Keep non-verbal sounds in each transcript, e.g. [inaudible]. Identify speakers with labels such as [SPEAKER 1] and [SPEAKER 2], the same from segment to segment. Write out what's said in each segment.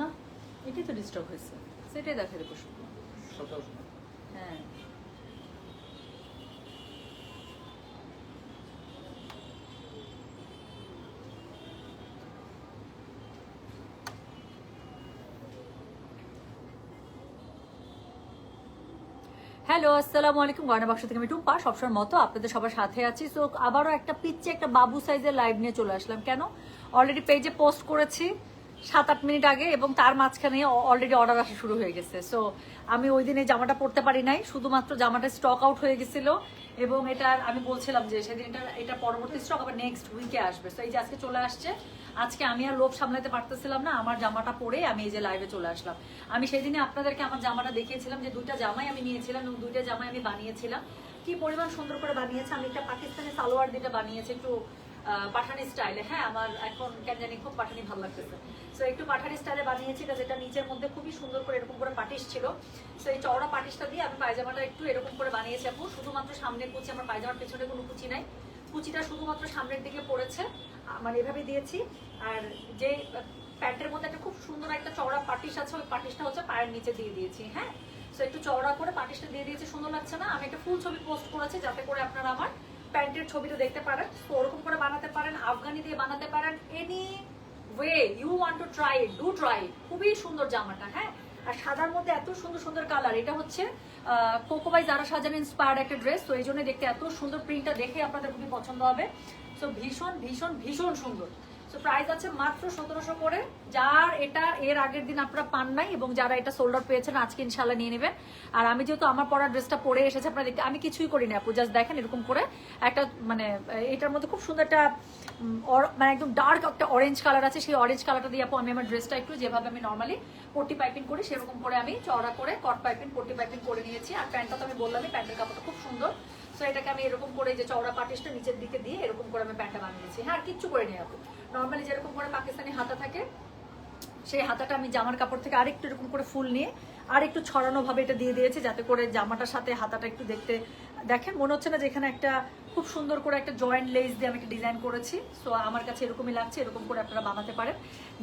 [SPEAKER 1] না এটাই তো ডিস্টার্ব হয়েছে। সেটাই দেখা দেবো হ্যাঁ। হ্যালো আসসালামু আলাইকুম। গয়না বাক্স থেকে আমি টুম্পা। সবসময় মতো আপনাদের সবার সাথে আছি। সো আবারও একটা পিচ্ছে একটা বাবু সাইজের লাইভ নিয়ে চলে আসলাম। কেন? অলরেডি পেজে পোস্ট করেছি সাত আট মিনিট আগে, এবং তার মাঝখানে অলরেডি অর্ডার আসা শুরু হয়ে গেছে। সো আমি ওই দিনে জামাটা পরতে পারি নাই, শুধুমাত্র জামাটা স্টক আউট হয়ে গেছিল, এবং এটার আমি বলছিলাম যে সেদিন এটা এটা পরবর্তী স্টক আবার নেক্সট উইকে আসবে। সো এই যে আজকে চলে আসছে, আজকে আমি আর লোভ সামলাতে পারতেছিলাম না, আমার জামাটা পরে আমি এই যে লাইভে চলে আসলাম। আমি সেদিনে আপনাদেরকে আমার জামাটা দেখিয়েছিলাম যে দুইটা জামাই আমি নিয়েছিলাম এবং দুইটা জামাই আমি বানিয়েছিলাম। কি পরিমাণ সুন্দর করে বানিয়েছে, আমি একটা পাকিস্তানি সালোয়ার দিতে বানিয়েছি, একটু পাঠানি স্টাইলে হ্যাঁ আমার এখন কেন জানি খুব পাঠানি ভালো লাগতেছে। সো একটু পাঠানি স্টাইলে বানিয়েছি, এটা যেটা নিচের মধ্যে খুবই সুন্দর করে এরকম করে পাটিস ছিল। সো এই চওড়া পাটিসটা দিয়ে আমি পায়জামাটা একটু এরকম করে বানিয়েছি আপু। শুধুমাত্র সামনে কুচি, আমার পায়জামার পেছনে কোনো কুচি নাই। কুচিটা শুধুমাত্র সামনের দিকে পড়েছে মানে এভাবে দিয়েছি। আর যে প্যান্টের মধ্যে একটা খুব সুন্দর একটা চওড়া পাটিস আছে, ওই পাটিসটা হচ্ছে পায়ের নিচে দিয়ে দিয়েছি। হ্যাঁ? সো একটু চওড়া করে পাটিসটা দিয়ে দিয়েছি, সুন্দর লাগছে না? আমি একটা ফুল ছবি পোস্ট করেছি, যাতে করে আপনারা আমার প্যান্টের ছবি তো দেখতে পারেন, তো ওরকম করে বানাতে পারেন, আফগানি দিয়ে বানাতে পারেন anyway you want to try do try খুবই সুন্দর জামাটা হ্যাঁ? আর সাদার মধ্যে এত সুন্দর সুন্দর কালার এটা হচ্ছে কোকোবাই যারা সাজানো ইন্সপায়ার্ড একটা ড্রেস তো এই জন্য দেখতে এত সুন্দর প্রিন্টটা দেখে আপনাদের খুবই পছন্দ হবে। সো ভীষণ ভীষণ ভীষণ সুন্দর। সো প্রাইস আছে মাত্র সতেরোশো করে। যার এটা এর আগের দিন আপনারা পান নাই এবং যারা এটা সোল্ড আউট পেয়েছেন, আজকে ইনশাল্লাহ নিয়ে নেবেন। আর আমি যেহেতু আমার পরা ড্রেসটা পরে এসেছে, আপনারা দেখতে আমি কিছুই করি না জাস্ট দেখেন এরকম করে। একটা মানে এটার মধ্যে খুব সুন্দর একটা মানে একদম ডার্ক একটা অরেঞ্জ কালার আছে। সেই অরেঞ্জ কালারটা দিয়ে আপু আমি আমার ড্রেসটা একটু যেভাবে আমি নর্মালি পট্টি পাইপিং করি, সেরকম করে আমি চওড়া করে কট পাইপিং পট্টি পাইপিং করে নিয়েছি। আর প্যান্টটা তো আমি বললামই, প্যান্টের কাপড়টা খুব সুন্দর। সো এটাকে আমি এরকম করে যে চওড়া পাটিসটা নিচের দিকে দিয়ে এরকম করে আমি প্যান্টটা বানিয়েছি। হ্যাঁ আর কিচ্ছু করে নিই আপু। নর্মালি যেরকম করে পাকিস্তানি হাতা থাকে, সেই হাতাটা আমি জামার কাপড় থেকে আরেকটু এরকম করে ফুল নিয়ে আর একটু ছড়ানোভাবে এটা দিয়ে দিয়েছি, যাতে করে জামাটার সাথে হাতাটা একটু দেখতে দেখেন, মনে হচ্ছে না যে এখানে একটা খুব সুন্দর করে একটা জয়েন্ট লেস দিয়ে আমি একটা ডিজাইন করেছি। সো আমার কাছে এরকমই লাগছে, এরকম করে আপনারা বানাতে পারেন।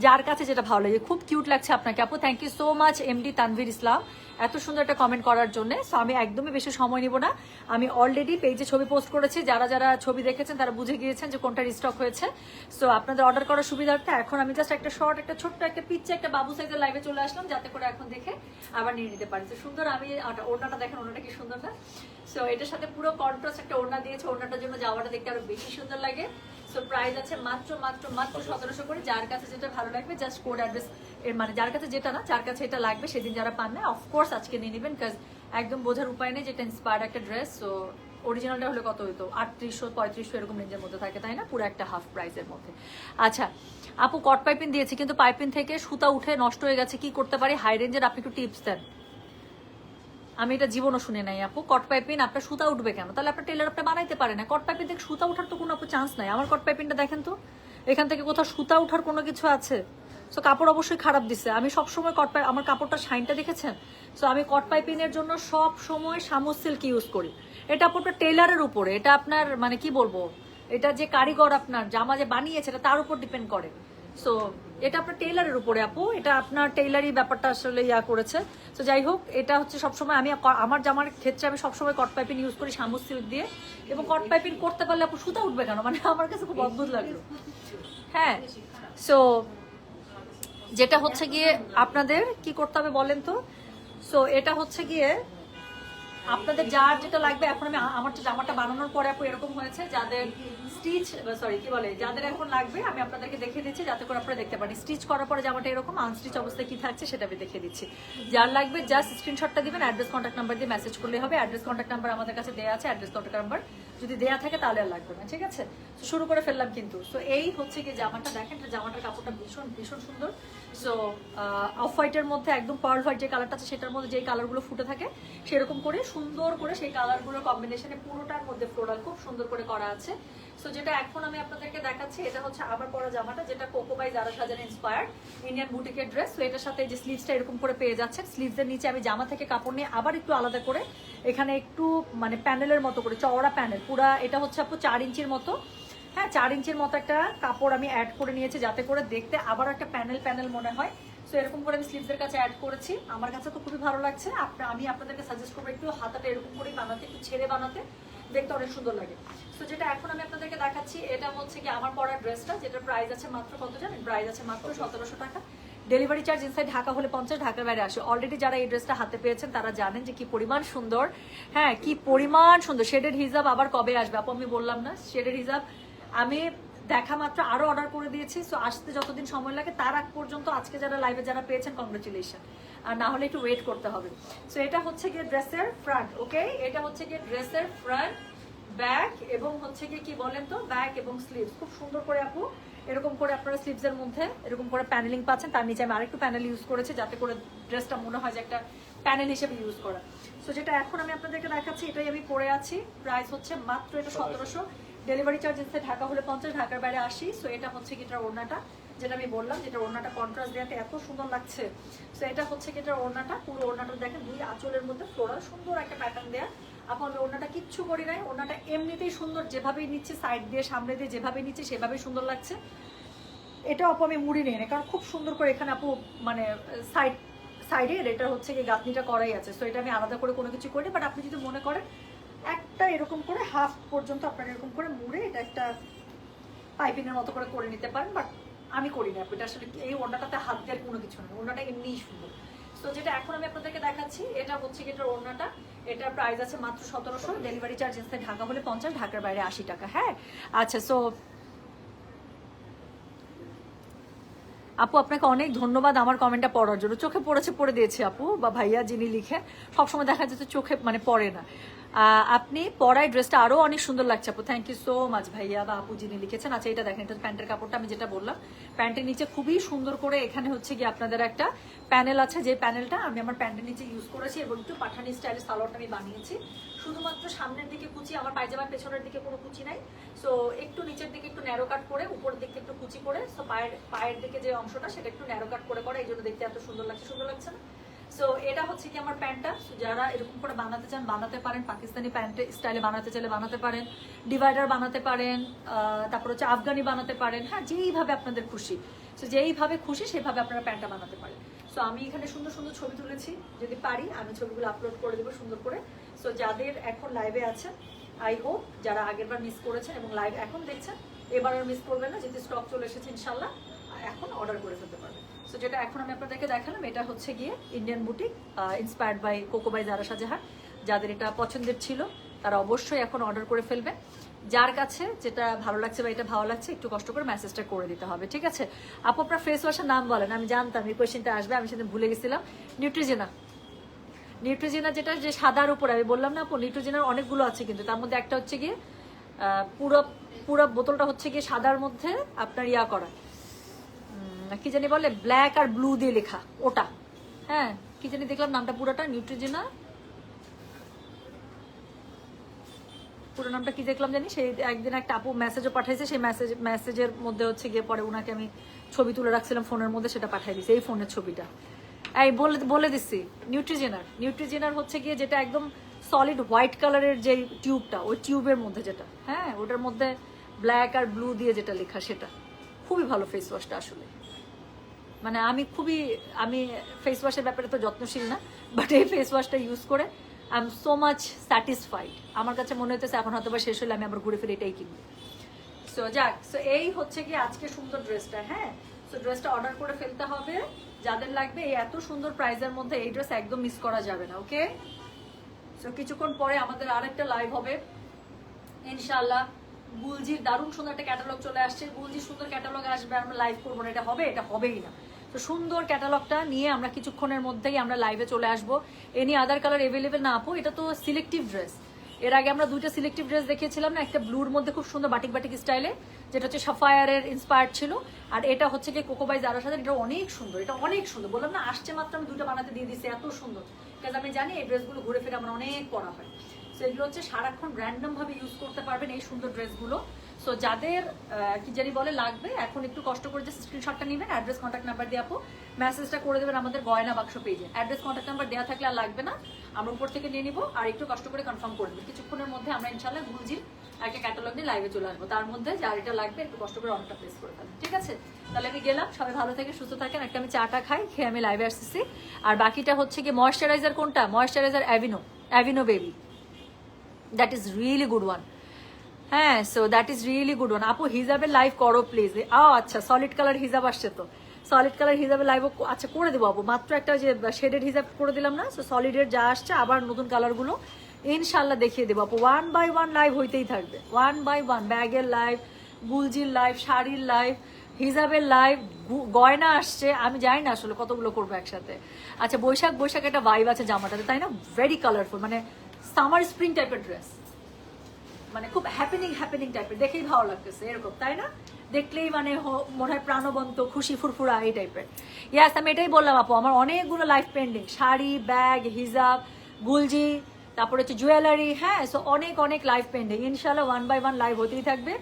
[SPEAKER 1] যার কাছে যেটা ভালো লাগে, খুব কিউট লাগছে আপনাকে আপু। Thank you so much MD Tanvir Islam এত সুন্দর একটা কমেন্ট করার জন্য। সো আমি একদমই বেশি সময় নিব না। আমি অলরেডি পেজে ছবি পোস্ট করেছি। যারা যারা ছবি দেখেছেন, তারা বুঝে গিয়েছেন যে কোনটা স্টক হয়েছে। সো আপনাদের অর্ডার করার সুবিধার্থে এখন আমি জাস্ট একটা শর্ট একটা ছোট্ট, একটা পিচ্ছে একটা বাবু সাইজের লাইভে চলে আসলাম। যাতে করে এখন দেখে আবার নিয়ে নিতে পারি। সুন্দর আমি ওড়নাটা দেখেন, ওড়নাটা কি সুন্দর না? সো এটার সাথে পুরো কন্ট্রাস্ট একটা ওড়না দিয়েছে ওড়নাটার জন্য যাওয়াটা দেখতে আরও বেশি সুন্দর লাগে। সো প্রাইস আছে মাত্র মাত্র মাত্র সতেরোশো। করে। যার কাছে যেটা ভালো লাগবে জাস্ট কোড অ্যাড্রেস এর মানে যার কাছে যেটা না যার কাছে এটা লাগবে সেদিন যারা পান না অফকোর্স আজকে নিয়ে নেবেন কাজ একদম বোঝার উপায় নেই যেটা ইন্সপায়ার্ড একটা ড্রেস সো অরিজিনালটা হলে কত হইতো? আটত্রিশশো পঁয়ত্রিশশো এরকম রেঞ্জের মধ্যে থাকে তাই না? পুরো একটা হাফ প্রাইসের মধ্যে। আচ্ছা আপু কট পাইপিন দিয়েছি কিন্তু পাইপিন থেকে সুতা উঠে নষ্ট হয়ে গেছে কি করতে পারি? হাই রেঞ্জের আপনি একটু টিপস দেন। আমি এটা জীবনও শুনে নাই আপু। কট পাইপিন আপনার সুতা উঠবে কেন? তাহলে আপনার টেলার আপনি বানাইতে পারে না। কট পাইপিন থেকে সুতা ওঠার তো কোনো আপু চান্স নাই। আমার কট পাইপিনটা দেখেন তো। এখান থেকে কোথাও সুতা ওঠার কোনো কিছু আছে? সো কাপড় অবশ্যই খারাপ দিছে। আমি সব সময় কট পাই আমার কাপড়টা শাইনটা দেখেছেন? সো আমি কট পাইপিনের জন্য সব সময় সামুস সিল্ক ইউজ করি। এটা আপনার টেলারের উপরে। এটা আপনার মানে কি বলব? এটা যে কারিগর আপনার, জামা যে বানিয়েছে, এটা তার উপর ডিপেন্ড করে। সো এটা আপনার টেইলারের উপরে, আপু। এটা আপনার টেইলারই ব্যাপারটা আসলে ইয়া করেছে। তো যাই হোক, এটা হচ্ছে সবসময় আমি আমার জামার ক্ষেত্রে আমি সবসময় কট পাইপিং ইউজ করি শামুস সিল্ক দিয়ে। এবং কট পাইপিং করতে পারলে আপু সুতা উঠবে কেন? মানে আমার কাছে খুব অদ্ভুত লাগল হ্যাঁ সো যেটা হচ্ছে গিয়ে আপনাদের কি করতে হবে বলেন তো? সো এটা হচ্ছে গিয়ে আপনাদের যার যেটা লাগবে, এখন আমি আমার তো জামাটা বানানোর পরে আপু এরকম হয়েছে, যাদের স্টিচ সরি কি বলে, যাদের এখন লাগবে, আমি আপনাদেরকে দেখিয়ে দিচ্ছি, যাতে করে আপনারা দেখতে পারেন। স্টিচ করার পরে জামাটা এরকম আনস্টিচ অবস্থায় কি থাকছে সেটা আমি দেখিয়ে দিচ্ছি। যার লাগবে জাস্ট স্ক্রিনশটটা দিবেন অ্যাড্রেস কন্ট্যাক্ট নাম্বার দিয়ে মেসেজ করলে হবে। অ্যাড্রেস কন্ট্যাক্ট নাম্বার আমাদের কাছে দেওয়া আছে অ্যাড্রেস কন্ট্যাক্ট নাম্বার যদি দেওয়া থাকে তাহলে আর লাগবে না, ঠিক আছে? তো শুরু করে ফেললাম কিন্তু। তো এই হচ্ছে কি জামাটা, দেখেন জামাটার কাপড়টা ভীষণ ভীষণ সুন্দর। সো অফ হোয়াইটের মধ্যে একদম পার্ল হোয়াইট যে কালারটা আছে, সেটার মধ্যে যেই কালারগুলো ফুটে থাকে, সেরকম করে সুন্দর করে সেই কালারগুলোর কম্বিনেশনে পুরোটার মধ্যে ফ্লোরাল খুব সুন্দর করে করা আছে। সো যেটা এখন আমি আপনাদেরকে দেখাচ্ছি, এটা হচ্ছে আবার পরা জামাটা, যেটা কোকো বাই যারা সাজানো ইন্সপায়ার্ড ইন্ডিয়ান বুটিকের ড্রেস তো এটার সাথে যে স্লিভসটা এরকম করে পেয়ে যাচ্ছেন স্লিভসের নিচে আমি জামা থেকে কাপড় নিয়ে আবার একটু আলাদা করে এখানে একটু মানে প্যানেলের মতো করে, চওড়া প্যানেল পুরা এটা হচ্ছে আপু চার ইঞ্চির মতো। হ্যাঁ চার ইঞ্চির মতো একটা কাপড় আমি অ্যাড করে নিয়েছি যাতে করে দেখতে আবার একটা প্যানেল প্যানেল মনে হয়। তো এরকম করে আমি স্লিভসের কাছে অ্যাড করেছি। আমার কাছে তো খুবই ভালো লাগছে। আপনা আমি আপনাদেরকে সাজেস্ট করব একটু হাতাটা এরকম করেই বানাতে একটু ছেড়ে বানাতে। দেখতে অনেক সুন্দর লাগে। সো যেটা এখন আমি আপনাদেরকে দেখাচ্ছি এটা হচ্ছে কি আমার পরার ড্রেসটা যেটা প্রাইস আছে মাত্র কত জানেন? প্রাইস আছে মাত্র সতেরোশো টাকা। ডেলিভারি চার্জ ইনসাইড ঢাকা হলে পঞ্চাশ ঢাকার বাইরে আসে। অলরেডি যারা এই ড্রেসটা হাতে পেয়েছেন তারা জানেন যে কি পরিমাণ সুন্দর। হ্যাঁ কি পরিমাণ সুন্দর। শেডের হিসাব আবার কবে আসবে? আপু আমি বললাম না। শেডের হিসাব আমি দেখা মাত্র আরও অর্ডার করে দিয়েছি সো আসতে যতদিন সময় লাগে তার আগ পর্যন্ত আজকে যারা লাইভে যারা পেয়েছেন কংগ্রেচুলেশন আর না হলে একটু ওয়েট করতে হবে। সো এটা হচ্ছে গিয়ে ড্রেসের ফ্রন্ট ওকে এটা হচ্ছে গিয়ে ড্রেসের ফ্রন্ট ব্যাক এবং হচ্ছে গিয়ে কি বলেন তো? ব্যাক এবং স্লিভস খুব সুন্দর করে আপু এরকম করে আপনারা স্লিভস এর মধ্যে এরকম করে প্যানেলিং পাচ্ছেন। তার নিচে আমি আরেকটু প্যানেল ইউজ করেছি যাতে করে ড্রেসটা মনে হয় যে একটা প্যানেল হিসেবে ইউজ করা। সো যেটা এখন আমি আপনাদেরকে দেখাচ্ছি এটাই আমি পরে আছি। প্রাইস হচ্ছে মাত্র এটা সতেরোশো। ডেলিভারি চার্জ ইনসে ঢাকা হলে পঞ্চাশ, ঢাকার বাইরে আসি সো এটা হচ্ছে কি এটার ওড়নাটা, যেটা আমি বললাম, যেটা ওড়নাটা কন্ট্রাস্ট দেওয়াতে এত সুন্দর লাগছে। সো এটা হচ্ছে কি এটার ওড়নাটা, পুরো ওড়নাটা দেখেন, দুই আঁচলের মধ্যে ফ্লোরাল সুন্দর একটা প্যাটার্ন দেয়া। আপু, আমি ওড়নাটা কিচ্ছু করি নাই, ওড়নাটা এমনিতেই সুন্দর, যেভাবেই নিচ্ছে সাইড দিয়ে, সামনে দিয়ে যেভাবে নিচ্ছে, সেভাবেই সুন্দর লাগছে। এটা আপু, আমি মুড়ি নিই কারণ খুব সুন্দর করে এখানে আপু মানে সাইড সাইডে এটা হচ্ছে কি, গাঁথনিটা করাই আছে। সো এটা আমি আলাদা করে কোনো কিছু করি বাট আপনি যদি মনে করেন একটা এরকম করে হাফ পর্যন্ত আপনার এরকম করে মুড়ে এটা একটা পাইপিং এর মতো করে করে নিতে পারেন, বাট আমি করি না। এটা আসলে এই ওড়নাটাতে হাত দেওয়ার কোনো কিছু নেই ওড়নাটা এমনিই সুন্দর। তো যেটা এখন আমি আপনাদেরকে দেখাচ্ছি, এটা হচ্ছে এটার ওড়নাটা। এটার প্রাইস আছে মাত্র সতেরোশো। ডেলিভারি চার্জ এসে ঢাকা হলে পঞ্চাশ, ঢাকার বাইরে আশি টাকা। হ্যাঁ? আচ্ছা সো আপু, আপনাকে অনেক ধন্যবাদ আমার কমেন্টটা পড়ার জন্য। চোখে পড়েছে, পড়ে দিয়েছে আপু, বা ভাইয়া যিনি লিখে। সবসময় দেখা যাচ্ছে চোখে মানে পড়ে না। আপনি পরায় ড্রেসটা আরও অনেক সুন্দর লাগছে, আপু। থ্যাংক ইউ সো মাচ ভাইয়া বা আপু যিনি লিখেছেন। আচ্ছা এটা দেখেন, এটা প্যান্টের কাপড়টা আমি যেটা বললাম, প্যান্টের নিচে খুবই সুন্দর করে এখানে হচ্ছে গিয়ে আপনাদের একটা প্যানেল আছে। যে প্যানেলটা আমি আমার প্যান্টের নিচে ইউজ করেছি এবং একটু পাঠানি স্টাইলের সালোয়ারটা আমি বানিয়েছি। শুধুমাত্র সামনের দিকে কুচি, আমার পায়জামার পেছনের দিকে কোনো কুচি নাই। সো একটু নিচের দিকে একটু ন্যারো কাট করে, উপরের দিকে একটু কুচি করে সো পায়ের পায়ের দিকে যে অংশটা, সেটা একটু ন্যারো কাট করে করা, এই জন্য দেখতে এত সুন্দর লাগছে। সুন্দর লাগছে না? সো এটা হচ্ছে কি আমার প্যান্টটা। যারা এরকম করে বানাতে চান, বানাতে পারেন। পাকিস্তানি প্যান্ট স্টাইলে বানাতে চাইলে বানাতে পারেন। ডিভাইডার বানাতে পারেন তারপর হচ্ছে আফগানি বানাতে পারেন। হ্যাঁ যেইভাবে আপনাদের খুশি। সো যেইভাবে খুশি, সেভাবে আপনারা প্যান্টটা বানাতে পারেন। সো আমি এখানে সুন্দর সুন্দর ছবি তুলেছি। যদি পারি, আমি ছবিগুলো আপলোড করে দেবো সুন্দর করে। সো যাদের এখন লাইভে আছেন আই হোপ যারা আগের বার মিস করেছেন এবং লাইভ এখন দেখছেন, এবার আর মিস করবেন না, যেহেতু স্টক চলে এসেছে ইনশাল্লাহ এখন অর্ডার করে ফেলতে পারবেন। সো যেটা এখন আমি আপনাদেরকে দেখালাম, এটা হচ্ছে গিয়ে Indian boutique inspired by Coco by Zara Shahjahan যাদের এটা পছন্দের ছিল, তারা অবশ্যই এখন অর্ডার করে ফেলবে। যার কাছে যেটা ভালো লাগছে বা এটা ভালো লাগছে, একটু কষ্ট করে মেসেজটা করে দিতে হবে, ঠিক আছে? আপু, আপনার ফেস ওয়াশের নাম বলেন, আমি জানতাম এই কোয়েশ্চেনটা আসবে, আমি সেদিন ভুলে গেছিলাম। নিউট্রিজেনা নিউট্রিজেনা যেটা, যে সাদার উপরে, আমি বললাম না আপু নিউট্রিজেনার অনেকগুলো আছে কিন্তু, তার মধ্যে একটা হচ্ছে গিয়ে পুরো পুরো বোতলটা হচ্ছে গিয়ে সাদার মধ্যে আপনার ইয়া করা। উম, কি জানি বলে ব্ল্যাক আর ব্লু দিয়ে লেখা ওটা। হ্যাঁ কি জানি দেখলাম নামটা পুরোটা নিউট্রিজেনা পুরো নামটা কি দেখলাম জানি? সেই একদিন একটা আপু মেসেজও পাঠাইছে সেই মেসেজ মেসেজের মধ্যে হচ্ছে গিয়ে পরে ওনাকে আমি ছবি তুলে রাখছিলাম ফোনের মধ্যে সেটা পাঠাই দিছি এই ফোনের ছবিটা। এই বলে বলে দিচ্ছি নিউট্রিজেনার নিউট্রিজেনার হচ্ছে গিয়ে যেটা একদম সলিড হোয়াইট কালারের যে টিউবটা ওই টিউবের মধ্যে যেটা। হ্যাঁ ওটার মধ্যে ব্ল্যাক আর ব্লু দিয়ে যেটা লেখা সেটা। খুবই ভালো ফেস ওয়াশটা আসলে। মানে আমি খুবই, আমি ফেস ওয়াশের ব্যাপারে তো যত্নশীল না বাট এই ফেস ওয়াশটা ইউজ করে I am so much satisfied আমার কাছে মনে হতেছে এখন হয়তো বা শেষ হলে আমি আবার ঘুরে ফিরে এটাই কিনবো। সো যাক সো এই হচ্ছে কি আজকে সুন্দর ড্রেসটা হ্যাঁ? সো ড্রেসটা অর্ডার করে ফেলতে হবে। যাদের লাগবে, এই এত সুন্দর প্রাইজের মধ্যে এই ড্রেস একদম মিস করা যাবে না ওকে সো কিছুক্ষণ পরে আমাদের আরেকটা লাইভ হবে। ইনশাআল্লাহ গুলজির দারুণ সুন্দর একটা ক্যাটালগ চলে আসছে। গুলজির সুন্দর ক্যাটালগ আসবে, আমরা লাইভ করব না, এটা হবে, এটা হবেই না। তো সুন্দর ক্যাটালগটা নিয়ে আমরা কিছুক্ষণের মধ্যেই আমরা লাইভে চলে আসব। এনি আদার কালার এভেলেবেল না আপু, এটা তো সিলেক্টিভ ড্রেস এর আগে আমরা দুইটা সিলেক্টিভ ড্রেস দেখিয়েছিলাম না, একটা ব্লুর মধ্যে খুব সুন্দর বাটিক বাটিক স্টাইলে যেটা হচ্ছে সাফায়ারের ইন্সপায়ার ছিল, আর এটা হচ্ছে কি কোকোবাই জারার সাথে, এটা অনেক সুন্দর, এটা অনেক সুন্দর। বললাম না, আসছে মাত্র আমি দুটো বানাতে দিয়ে দিচ্ছি এত সুন্দর। কাজ আমি জানি এই ড্রেসগুলো ঘুরে ফিরে আমার অনেক পরা হয়। সো এগুলো হচ্ছে সারাক্ষণ র্যান্ডম ভাবে ইউজ করতে পারবেন এই সুন্দর ড্রেসগুলো সো যাদের কি জানি বলে, লাগবে, এখন একটু কষ্ট করে যে স্ক্রিনশটটা নেবেন অ্যাড্রেস কন্ট্যাক্ট নাম্বার দিয়ে আপু মেসেজটা করে দেবেন আমাদের গয়না বাক্স পেজে অ্যাড্রেস কন্ট্যাক্ট নাম্বার দেওয়া থাকলে আর লাগবে না, আমরা উপর থেকে নিয়ে নিবো আর একটু কষ্ট করে কনফার্ম করে দেবেন কিছুক্ষণের মধ্যে আমরা ইনশাল্লাহ গুলজির একটা ক্যাটালগ নিয়ে লাইভে চলে আসব। তার মধ্যে যার এটা লাগবে, একটু কষ্ট করে অনেকটা প্লেস করে ফেলেন। ঠিক আছে? তাহলে আমি গেলাম, সবাই ভালো থেকে সুস্থ থাকেন, একটা আমি চাটা খাই, খেয়ে আমি লাইভে আসতেছি। আর বাকিটা হচ্ছে কি ময়শ্চারাইজার কোনটা? Moisturiser Aveeno Aveeno baby that is really good one হ্যাঁ so that is really good one আপু হিজাবের লাইভ করো প্লিজ ও আচ্ছা সলিড কালার হিজাব আসছে তো। সলিড কালার হিজাবের লাইভ আচ্ছা করে দেবো আপু। মাত্র একটা যে শেডেড হিজাব করে দিলাম না সো সলিডের যা আসছে, আবার নতুন কালারগুলো ইনশাল্লাহ দেখিয়ে দেবো আপু। ওয়ান বাই ওয়ান লাইভ হইতেই থাকবে। ওয়ান বাই ওয়ান ব্যাগের লাইভ গুলজির লাইভ শাড়ির লাইভ হিজাবের লাইভ গয়না আসছে। আমি জানি না আসলে কতগুলো করব একসাথে। আচ্ছা বৈশাখ বৈশাখ একটা ভাইব আছে জামাটাতে, তাই না? ভেরি কালারফুল মানে সামার স্প্রিং টাইপের ড্রেস মানে খুব হ্যাপেনিং হ্যাপেনিং টাইপের দেখেই ভালো লাগতেছে, এরকম, তাই না? দেখলেই মানে মনে হয় প্রাণবন্ত, খুশি, ফুরফুরা, এই টাইপের ইয়াস আমি এটাই বললাম, আপু, আমার অনেকগুলো লাইফ পেন্ডিং শাড়ি ব্যাগ হিজাব, গুলজি, তারপর হচ্ছে জুয়েলারি হ্যাঁ সো অনেক অনেক লাইভ পেন্ডিং ইনশাল্লাহ ওয়ান বাই ওয়ান লাইভ হতেই থাকবে।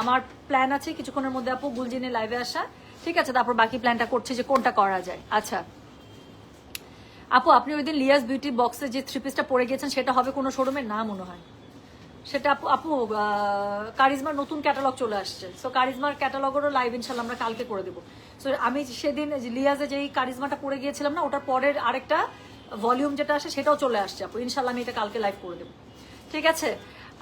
[SPEAKER 1] আমার প্ল্যান আছে কিছুক্ষণের মধ্যে, আপু গুলজিনে লাইভে আসা। ঠিক আছে, তারপর বাকি প্ল্যানটা করছি যে কোনটা করা যায়। আচ্ছা। আপু, আপনি ওই দিন লিয়াস বিউটি বক্সে যে থ্রি পিসটা পরে গেছেন সেটা হবে কোনো শোরুমের না, মনে হয়। সেটা আপু আপু কারিজমার নতুন ক্যাটালগ চলে আসছে। সো কারিজমার ক্যাটালগেরও লাইভ ইনশাল্লাহ আমরা কালকে করে দেবো। সো আমি সেদিন লিয়াজে যেই কারিজমাটা পরে গিয়েছিলাম না, ওটার পরের আরেকটা ভলিউম যেটা আসে সেটাও চলে আসছে আপু। ইনশাল্লাহ আমি এটা কালকে লাইভ করে দেবো। ঠিক আছে?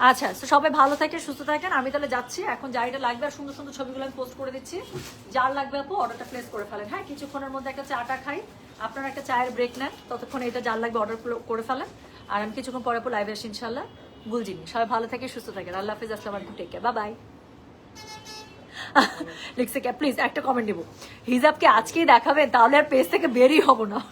[SPEAKER 1] আচ্ছা তো সবাই ভালো থাকে সুস্থ থাকেন। আমি তাহলে যাচ্ছি। এখন যা এটা লাগবে, আর সুন্দর সুন্দর ছবিগুলো আমি পোস্ট করে দিচ্ছি। যার লাগবে আপু অর্ডারটা প্লেস করে ফেলেন। হ্যাঁ কিছুক্ষণের মধ্যে একটা চাটা খাই। আপনারা একটা চায়ের ব্রেক নেন। ততক্ষণ এটা যার লাগবে অর্ডার করে ফেলেন। আর আমি কিছুক্ষণ পরে পর লাইভে আসি ইনশাল্লাহ গুলজিনি সবাই ভালো থাকে, সুস্থ থাকে আল্লাহ হাফিজ, আসসালাম আলাইকুম। টেক কেয়ার বাই লিখছে কে? প্লিজ একটা কমেন্ট দিব হিজাবকে আজকেই দেখাবেন, তাহলে আর পেজ থেকে বেরই হব না। [laughs]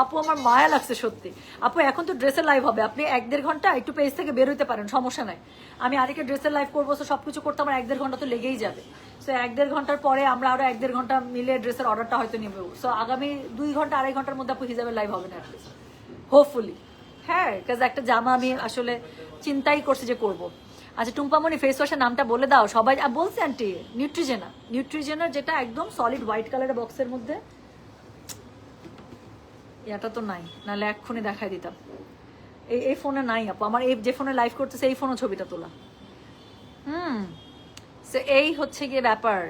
[SPEAKER 1] আপু, আমার মায়া লাগছে সত্যি। আপু, এখন তো ড্রেসের লাইভ হবে। আপনি এক দেড় ঘণ্টা একটু পেজ থেকে বের হইতে পারেন, সমস্যা নাই। আমি আরেকটা ড্রেসের লাইভ করব, তো সবকিছু করতে আমার এক দেড় ঘণ্টা তো লেগেই যাবে। সো এক দেড় ঘণ্টার পরে আমরা আরও এক দেড় ঘণ্টা মিলে ড্রেসের অর্ডারটা হয়তো নেব। সো আগামী দুই ঘণ্টা, আড়াই ঘণ্টার মধ্যে আপু হিসাবে লাইভ হবে না অ্যাটলিস্ট হোপফুলি হ্যাঁ কাজ একটা জামা আমি আসলে চিন্তাই করছি যে করব। আচ্ছা টুম্পামণি ফেস ওয়াশের নামটা বলে দাও। সবাই বলছে আন্টি নিউট্রিজেনা নিউট্রিজেনার যেটা একদম সলিড হোয়াইট কালারের বক্সের মধ্যে। এটা তো নাই, নাহলে এক্ষুনি দেখাই দিতাম। এই এই ফোনে নাই আপু। আমার এই, যে ফোনে লাইভ করতেছে, এই ফোনও ছবিটা তোলা। হুম সে এই হচ্ছে গিয়ে ব্যাপার।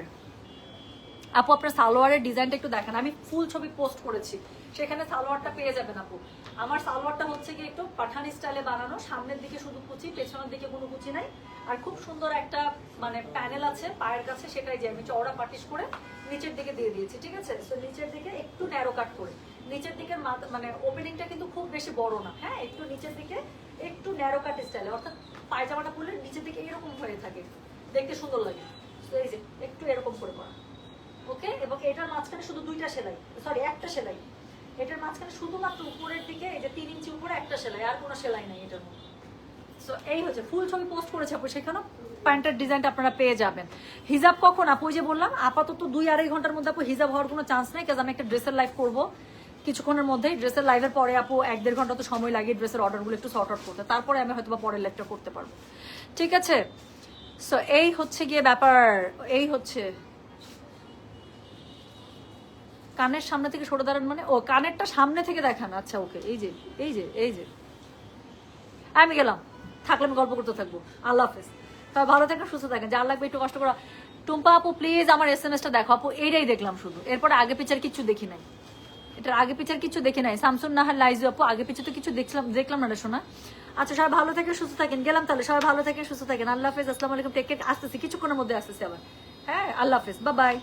[SPEAKER 1] আপু, আপনার সালোয়ারের ডিজাইনটা একটু দেখেন। আমি ফুল ছবি পোস্ট করেছি। সেখানে সালোয়ারটা পেয়ে যাবেন আপু। আমার সালোয়ারটা হচ্ছে কি একটু পাঠানি স্টাইলে বানানো। সামনের দিকে শুধু কুচি, পেছনের দিকে কোনো কুচি নাই। আর খুব সুন্দর একটা মানে প্যানেল আছে পায়ের কাছে, সেটাই যে আমি চওড়া পাটিশ করে নিচের দিকে দিয়ে দিয়েছি, ঠিক আছে? তো নিচের দিকে একটু ন্যারো কাট করে। নিচের দিকে মানে ওপেনিংটা কিন্তু খুব বেশি বড় না হ্যাঁ? একটু নিচের দিকে একটু ন্যারো কাট স্টাইলে অর্থাৎ পায়জামাটা পরলে নিচের দিকে এরকম হয়ে থাকে। দেখতে সুন্দর লাগে। এই যে, একটু এরকম করে করা। ওকে? এবং এটার মাঝখানে শুধু দুইটা সেলাই। সরি একটা সেলাই। এটার মাঝখানে শুধুমাত্র উপরের দিকে এই যে তিন ইঞ্চি উপরে একটা সেলাই, আর কোনো সেলাই নাই এটার মধ্যে। সো এই হচ্ছে ফুল ছবি পোস্ট করেছে আপু, সেখানেও প্যান্টের ডিজাইনটা আপনারা পেয়ে যাবেন। হিজাব কখন আপু? যে বললাম, আপাতত দুই আড়াই ঘণ্টার মধ্যে আপু হিজাব হওয়ার কোনো চান্স নেই কাজ আমি একটা ড্রেসের লাইভ করব। কিছুক্ষণের মধ্যেই ড্রেসের লাইভের পরে আপু এক দেড় ঘণ্টা তো সময় লাগে ড্রেসের অর্ডারগুলো একটু সর্ট আউট করতে। তারপরে আমি হয়তো বা পরের লাইভটা করতে পারব। ঠিক আছে? সো এই হচ্ছে গিয়ে ব্যাপার, এই হচ্ছে কানের সামনে থেকে সরে দাঁড়ান মানে ও কানেরটা সামনে থেকে দেখান। আচ্ছা ওকে, এই যে এই যে এই যে। আমি গেলাম। থাকলে আমি গল্প করতে থাকব। আল্লাহ হাফেজ। তবে ভালো থাকেন, সুস্থ থাকেন। যার লাগবে একটু কষ্ট করা। টুম্পা আপু প্লিজ আমার এস এম এসটা দেখো। আপু, এইটাই দেখলাম শুধু। এরপরে আগে পিছার কিছু দেখি নাই। এটার আগে পিছার কিছু দেখি নাই। স্যামসুং নাহার লাইজু আপু, আগে পিছু তো কিছু দেখলাম দেখলাম না শোনা আচ্ছা সবাই ভালো থেকে সুস্থ থাকেন। গেলাম তাহলে। সবাই ভালো থেকে সুস্থ থাকেন। আল্লাহ হাফেজ। আসসালামু আলাইকুম। টেক কেয়ার আসতেছি। কিছুক্ষণের মধ্যে আসতেছি আবার। হ্যাঁ আল্লাহ হাফেজ। বা বাই